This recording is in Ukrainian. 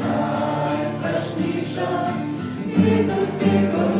найстрашніша із усіх.